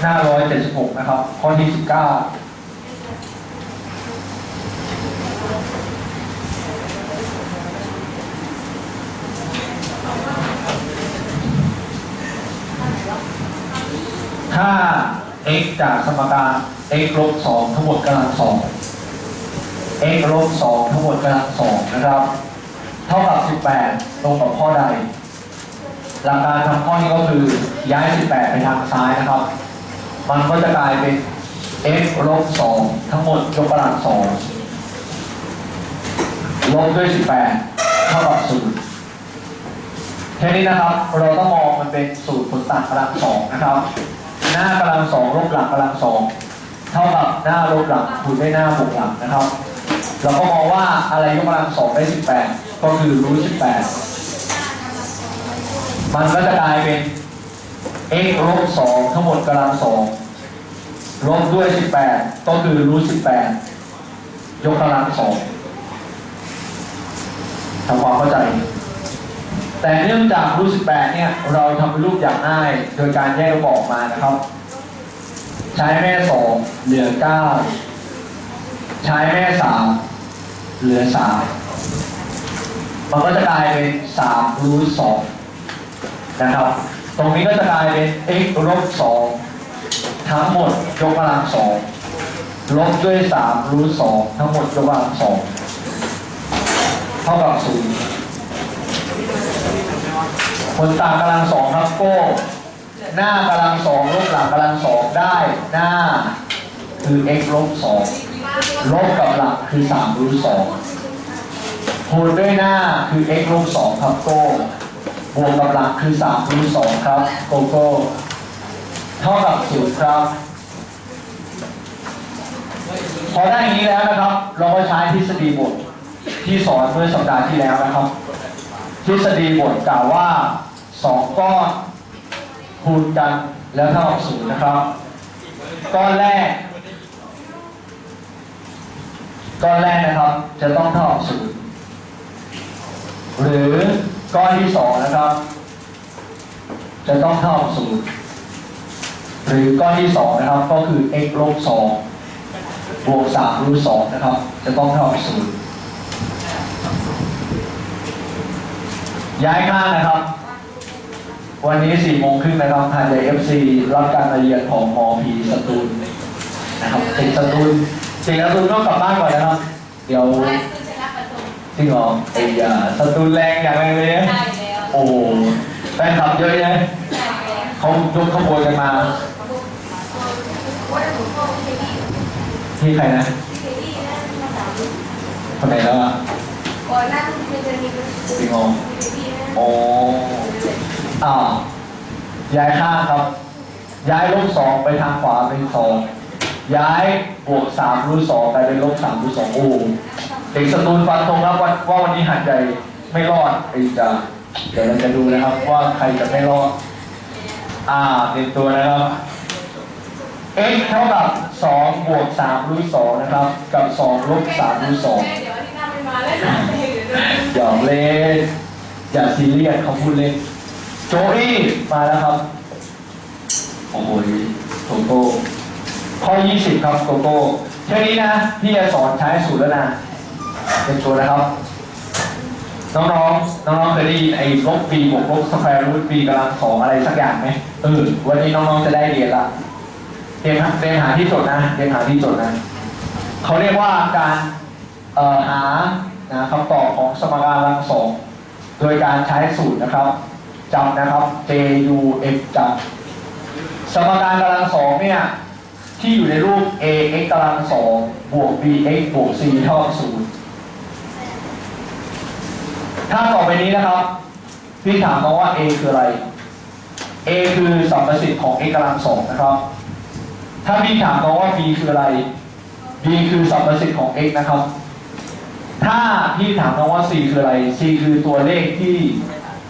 หน้าร้อยเจ็ดสิบหกนะครับ ข้อที่สิบเก้าถ้า x จากสมการ x ลบสองทั้งหมดกำลังสอง x ลบสองทั้งหมดกำลังสองนะครับ เท่ากับ18ตรงกับข้อใดหลักการทำข้อนี้ก็คือย้าย 18 ไปทางซ้ายนะครับ มันก็จะกลายเป็น x ลบ2ทั้งหมดยกกำลัง2ลบด้วย 18 เท่ากับ0แค่นี้นะครับ เราต้องมองมันเป็นสูตรผลต่างกำลัง2นะครับ หน้ากำลัง2ลบหลังกำลัง2เท่ากับหน้าลบหลังคูณด้วยหน้าบวกหลังนะครับ เราก็มองว่าอะไรยกกำลัง2ได้ 18 ก็คือรูท18 มันก็จะกลายเป็น x ลบ2ทั้งหมดกำลัง2ลบด้วย 18 ก็คือรูท18 ยกกำลัง2ทำความเข้าใจ แต่เนื่องจากรูท18 เนี่ย เราทำเป็นรูปอย่างง่าย โดยการแยกระบอกมานะครับ ใช้แม่ 2 เหลือ 9 ใช้แม่ 3 เหลือ 3 มันก็จะกลายเป็น3รูท2นะครับ ตรงนี้ก็จะกลายเป็น x ลบ2ทั้งหมดยกกำลัง2ลบด้วย3รูท2ทั้งหมดยกกำลัง2เท่ากับ0ผลต่างกำลัง2ครับโก้หน้ากำลัง2ลบหลังกำลัง2ได้หน้าคือ x ลบ2ลบกับหลังคือ3รูท2คูณด้วยหน้าคือ x ลบ2ครับโก้ บวกกับหลักคือ3คูณ2ครับ โกโก้ เท่ากับ0ครับ พอได้อย่างนี้แล้วนะครับ เราก็ใช้ทฤษฎีบทที่สอนเมื่อสัปดาห์ที่แล้วนะครับ ทฤษฎีบทกล่าวว่า 2 ก้อนคูณกันแล้วเท่ากับ0นะครับ ก้อนแรก ก้อนแรกนะครับจะต้องเท่ากับ0หรือ ก้อนที่สองนะครับ จะต้องเท่ากับศูนย์หรือก้อนที่สองนะครับ ก็คือ x ลบสองบวกสามรูทสองนะครับ จะต้องเท่ากับศูนย์ย้ายข้างนะครับ วันนี้สี่โมงครึ่งนะครับทางใจเอฟซีรับการมาเรียนของมอพีสตูลนะครับติดสตูลติดสตูลต้องกลับบ้านก่อนนะครับ เดี๋ยว จริงเหรอไอ้ยาสตูลแรงอย่างไรเลยนะได้แล้วโอ้โหแฟนคลับเยอะแยะได้แล้วเขายกขบวนกันมาว่าจะถูกพ่อพี่เคดี้ที่ใครนะพี่เคดี้นะมาสามคนไหนแล้วอะก่อนหน้าที่มันจะมีเป็นจริงเหรอพี่เคดี้นะโอ้อ่าย้ายข้างครับ ย้ายลบสองไปทางขวาเป็นสองย้ายบวกสามรูทสองไปเป็นลบสามรูทสองโอ้โเด็กสตูลฟันธงครับว่าว่าวันนี้หันใจไม่รอดไอ้จะเดี๋ยวเราจะดูนะครับว่าใครจะไม่รอด อ่าเตรียมตัวนะครับ x เท่ากับ2บวก3รูท2นะครับ กับ 2 ลบ3รูท2เดี๋ยวที่หน้าไม่มาแล้วนะเดี๋ยหยอกเล่นอย่าซีเรียสเขาพูดเล่นโจอี้มาแล้วครับ โอ้โหโกโก้ข้อ 20 ครับโกโก้แค่นี้นะ พี่จะสอนใช้สูตรแล้วนะ เป็นตัวนะครับ น้องๆ น้องๆเคยได้ยินไอ้ลบ b บวกลบสแควร์รูท b กำลังสองอะไรสักอย่างไหมเออวันนี้น้องๆจะได้เรียนละเตรียมเตรียมหาที่จดนะเตรียมหาที่จดนะเขาเรียกว่าการหานะคำตอบของสมการรังสองโดยการใช้สูตรนะครับจำนะครับ J U F จำสมการกำลังสองเนี่ยที่อยู่ในรูป a x กำลังสองบวก b x บวก c เท่ากับศูนย์ ถ้าต่อไปนี้นะครับพี่ถามมาว่า a คืออะไร a คือสัมประสิทธิ์ของ x กำลังสองนะครับ ถ้าพี่ถามมาว่า b คืออะไร b คือสัมประสิทธิ์ของ x นะครับ ถ้าพี่ถามน้องว่า c คืออะไร c คือตัวเลขที่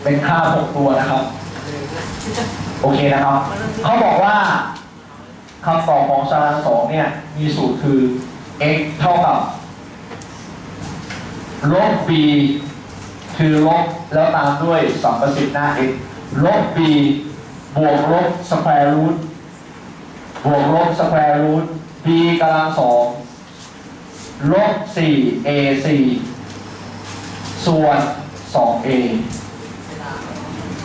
เป็นค่า6ตัวนะครับ โอเคนะครับ เขาบอกว่าคำตอบของสารสองเนี่ย มีสูตรคือ x เท่ากับลบ b คือลบแล้วตามด้วยสัมประสิทธิ์หน้า x ลบ b บวกลบสแควร์รูทบวกลบสแควร์รูท b กำลังสองลบสี่ ac ส่วนสอง a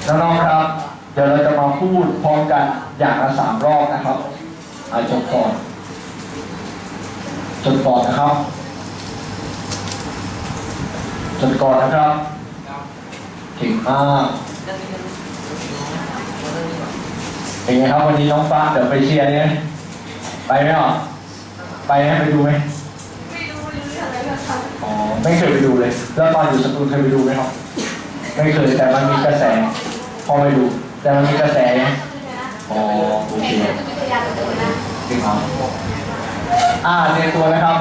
น้องๆครับ เดี๋ยวเราจะมาพูดพร้อมกันอย่างละสามรอบนะครับอาจบก่อนจดก่อนนะครับจดก่อนนะครับ เก่งมากเป็นไงครับวันนี้น้องฟ้าเดี๋ยวไปเชียร์เนี่ยไปไหมอะไปไหมไปดูไหมไม่รู้เรื่องอะไรกันค่ะอ๋อไม่เคยไปดูเลย แล้วตอนอยู่สตูลเคยไปดูไหมครับไม่เคยแต่มันมีกระแส พอไปดู แต่มันมีกระแสไงอ๋อโอเคเห็นแต่วิทยาตัวนะจริงครับอ่าเตรียมตัวนะครับ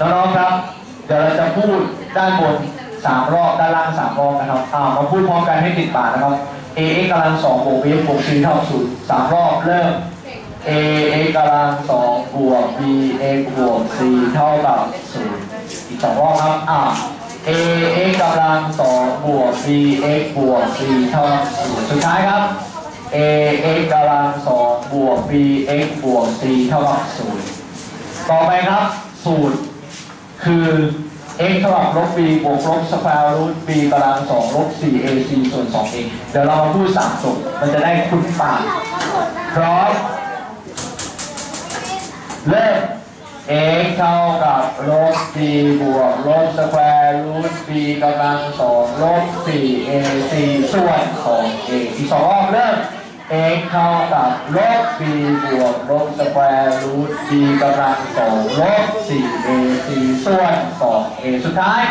น้องๆครับ เดี๋ยวเราจะพูดด้านบน สามรอบด้านล่างสามรอบนะครับอ่ามาพูดพร้อมกันให้ติดปากนะครับ a x กำลังสองบวก b x บวก c เท่ากับศูนย์สามรอบเริ่ม a x กำลังสองบวก b x บวก c เท่ากับศูนย์อีกสองรอบครับอ่า a x กำลังสองบวก b x บวก c เท่ากับศูนย์สุดท้ายครับ a x กำลังสองบวก b x บวก c เท่ากับศูนย์ต่อไปครับ สูตรคือ x เท่ากับลบ b บวกลบสแควร์รูท b กำลังสองลบ 4 ac ส่วน 2 a เดี๋ยวเรามาพูดสามจบมันจะได้คุ้นปากพร้อมเริ่ม x เท่ากับลบ b บวกลบสแควร์รูท b กำลังสองลบ 4 ac ส่วน 2 a อีกสองรอบเริ่ม x เท่ากับลบ b บวกลบสแควร์รูท b กำลังสองลบ 4 ac ส่วน 2 a สุดท้าย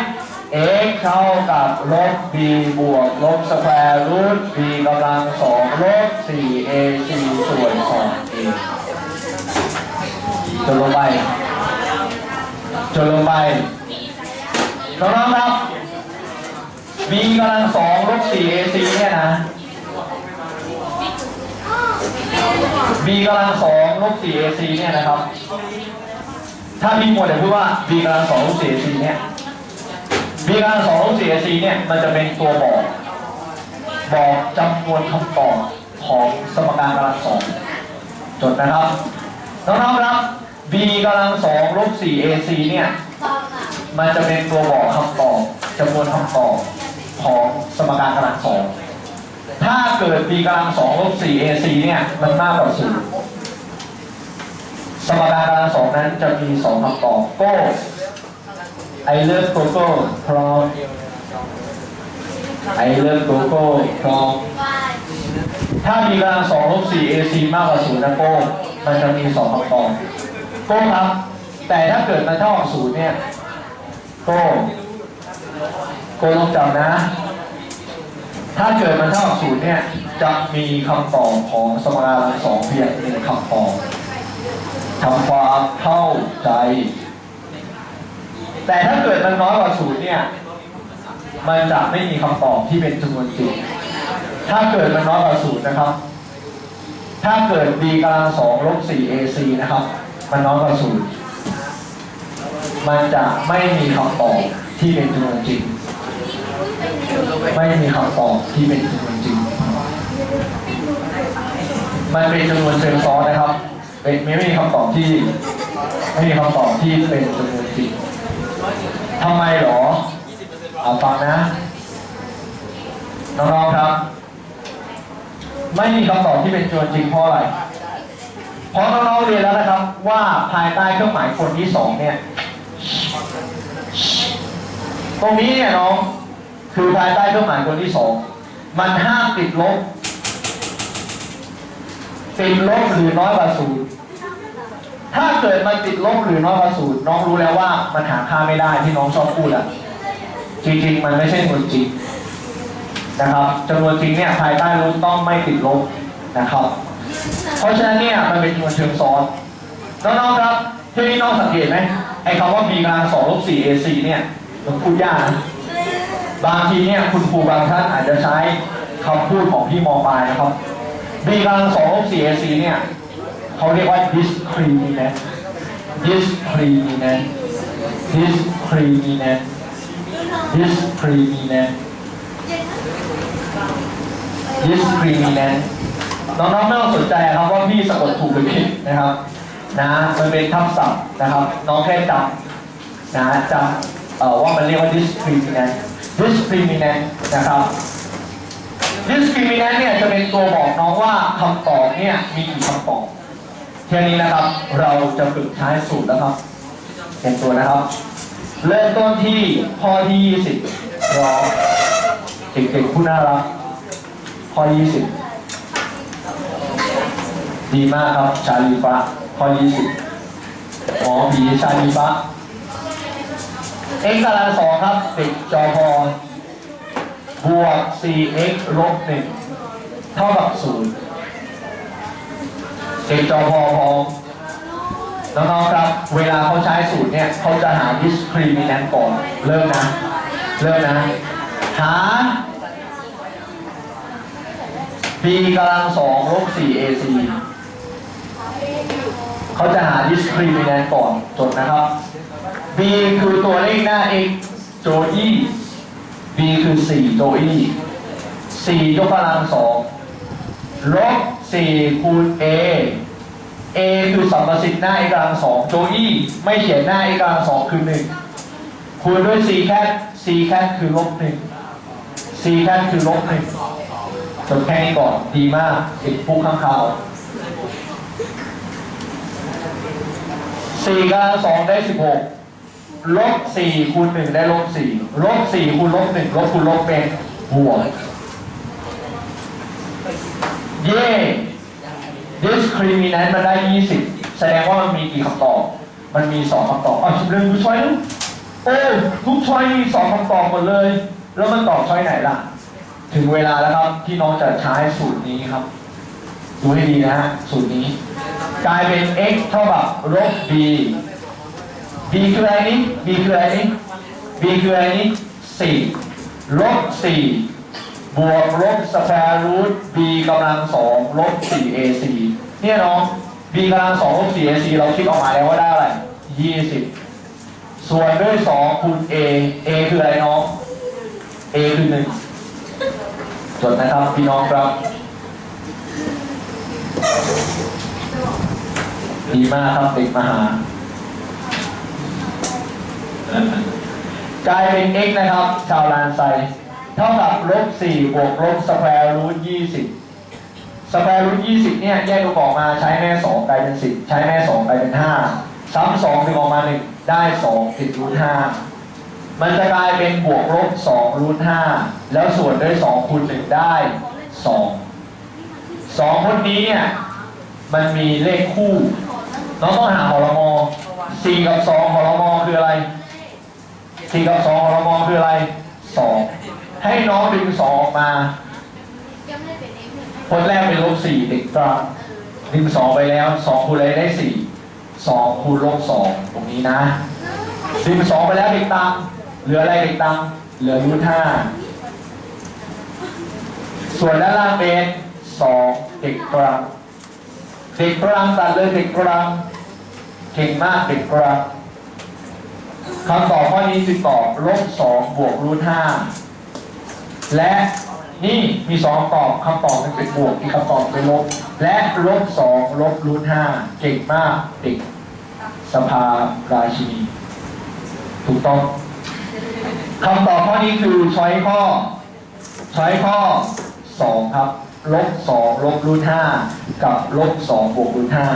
x เท่ากับลบ b บวกลบสแควร์รูท b กำลังสองลบ 4 ac ส่วน 2 a จนลงไปจนลงไปน้องๆครับ b กำลังสองลบ 4ac เนี่ยนะ b กำลังสองลบ 4ac เนี่ยนะครับ ถ้าพี่หมดจะพูดว่า b กำลังสองลบ 4ac เนี่ย b กำลังสองลบ 4ac เนี่ยมันจะเป็นตัวบอก บอกจำนวนคำตอบของสมการกำลังสองจดนะครับน้องๆครับ b กำลังสองลบ 4ac เนี่ยมันจะเป็นตัวบอกคำตอบจำนวนคำตอบของสมการกำลังสอง ถ้าเกิด b กำลังสองลบ 4ac เนี่ยมันมากกว่าศูนย์สมการกำลังสองนั้นจะมีสองคำตอบโก้ I love Coco พร้อม I love Coco พร้อมถ้ามีกำลังสองลบ 4ac มากกว่าศูนย์นะโก้มันจะมีสองคำตอบโก้ครับ แต่ถ้าเกิดมันเท่ากับศูนย์เนี่ยโก้โก้ต้องจำนะ ถ้าเกิดมันเท่ากับศูนย์เนี่ยจะมีคำตอบของสมการสองเพียงหนึ่งคำตอบทำความเข้าใจ แต่ถ้าเกิดมันน้อยกว่าศูนย์เนี่ย มันจะไม่มีคำตอบที่เป็นจำนวนจริง ถ้าเกิดมันน้อยกว่าศูนย์นะครับ ถ้าเกิด b กำลังสองลบ 4ac นะครับ มันน้อยกว่าศูนย์มันจะไม่มีคำตอบที่เป็นจำนวนจริง ไม่มีคำตอบที่เป็นจำนวนจริง มันเป็นจำนวนเชิงซ้อนนะครับเป็นไม่มีคำตอบที่ ไม่มีคำตอบที่เป็นจำนวนจริงทำไมหรอเอาฟังนะน้องๆครับ ไม่มีคำตอบที่เป็นจำนวนจริงเพราะอะไรเพราะน้องๆเรียนแล้วนะครับ ว่าภายใต้เครื่องหมายคนที่สองเนี่ย ตรงนี้เนี่ยน้อง คือภายใต้เครื่องหมายคนที่สองมันห้ามติดลบ ติดลบหรือน้อยกว่าศูนย์ถ้าเกิดมันติดลบหรือน้อยกว่าศูนย์น้องรู้แล้วว่ามันหาค่าไม่ได้ที่น้องชอบพูดอะจริงๆ มันไม่ใช่จำนวนจริงนะครับจำนวนจริงเนี่ยภายใต้รูทต้องไม่ติดลบนะครับ เพราะฉะนั้นเนี่ยมันเป็นจำนวนเชิงซ้อนน้องๆครับที่นี่น้องสังเกตไหมไอ้คำว่า b กำลังสองลบสี่ ac เนี่ยมันพูดยากนะ บางทีเนี่ยคุณครูบางท่านอาจจะใช้คำพูดของพี่มอปลายนะครับ b กำลังสองลบสี่ ac เนี่ยเขาเรียกว่า discriminant discriminant discriminant discriminant discriminant น้องๆไม่ต้องสนใจครับว่าพี่สะกดถูกหรือผิดนะครับนะมันเป็นทับศัพท์นะครับ น้องแค่จำนะจำว่ามันเรียกว่า discriminant discriminant นะครับ discriminant เนี่ยจะเป็นตัวบอกน้องว่าคำตอบเนี่ยมีกี่คำตอบแค่นี้นะครับเราจะฝึกใช้สูตรแล้วครับเตรียมตัวนะครับ เริ่มต้นที่ข้อที่ 20รอเด็กๆผู้น่ารักข้อ 20 ดีมากครับชาลีฟ้าข้อ 20หมอผีชาลีฟ้า x กำลังสองครับเด็กจอพอบวก 4x ลบ1เท่ากับ0เด็กจอพอพอน้องๆครับ เวลาเขาใช้สูตรเนี่ยเขาจะหา discriminant ก่อน เริ่มนะ เริ่มนะ หา b กำลังสองลบ 4ac เขาจะหา discriminant ก่อนจดนะครับ b คือตัวเลขหน้า x โจอี้ b คือ4โจอี้4ยกกำลังสองลบ4คูณ a a คือสัมประสิทธิ์หน้า x กำลังสองโจอี้ไม่เขียนหน้า x กำลังสองคือ1คูณด้วย c แคท c แคทคือลบ1 c แคทคือลบ1จดแค่นี้ก่อนดีมากติดปุ๊กข้างข่าสี่กำลังสองได้สิบหก ลบสี่คูณหนึ่งได้ลบสี่ลบสี่คูณลบหนึ่งลบคูณลบเป็นบวกเย่ discriminant มันได้ยี่สิบแสดงว่ามันมีกี่คำตอบ มันมีสองคำตอบอะชิมเรื่องดูช้อยนึงโอ้ทุกช้อยมีสองคำตอบหมดเลย แล้วมันตอบช้อยไหนล่ะ ถึงเวลาแล้วครับที่น้องจะใช้สูตรนี้ครับดูให้ดีนะฮะสูตรนี้ กลายเป็น x เท่ากับลบ b b คืออะไรนี่ b คืออะไรนี่ b คืออะไรนี่ลบ4บวกลบสแควร์รูท b กำลัง2ลบ 4ac เนี่ยน้อง b กำลัง2ลบ 4ac เราคิดออกมาแล้วว่าได้อะไร20ส่วนด้วย2คูณ a a คืออะไรน้อง a คือ1จดนะครับพี่น้องครับดีมากครับเด็กมหา กลายเป็น x นะครับ ชาวลานไซเท่ากับลบ4บวกลบสแควร์รูท20สแควร์รูท20เนี่ยแยกตัวออกมาใช้แม่ 2 กลายเป็น 10 ใช้แม่ 2 กลายเป็น 5 ซ้ำ2ดึงออกมา 1 ได้ 2 ติดรูท5มันจะกลายเป็นบวกลบ2รูท5แล้วส่วนด้วย 2คูณ1ได้ 2 2คนนี้เนี่ยมันมีเลขคู่น้องต้องหาหอลมอสี่กับสองหอลมอคืออะไร สี่กับสองหอลมองคืออะไรสองให้น้องดึงสองออกมาคนแรกเป็นลบสี่เด็กกลางดึงสองไปแล้วสองคูณอะไรได้สี่สองคูณลบสองตรงนี้นะดึงสองไปแล้วเด็กตังเหลืออะไรเด็กตังเหลือรูทห้าส่วนด้านล่างเป็นสองเด็กกลางเด็กกลางตัดเลยเด็กกลางเก่งมากเด็กกลาง คำตอบข้อนี้จึงตอบลบสองบวกรูทห้าและนี่มีสองตอบคำตอบเป็นบวกอีกคำตอบเป็นลบ และลบสองลบรูทห้าเก่งมากเด็กสภาราชินี ถูกต้องคำตอบข้อนี้คือช้อยข้อช้อยข้อสองครับลบสองลบรูทห้ากับลบสองบวกรูทห้า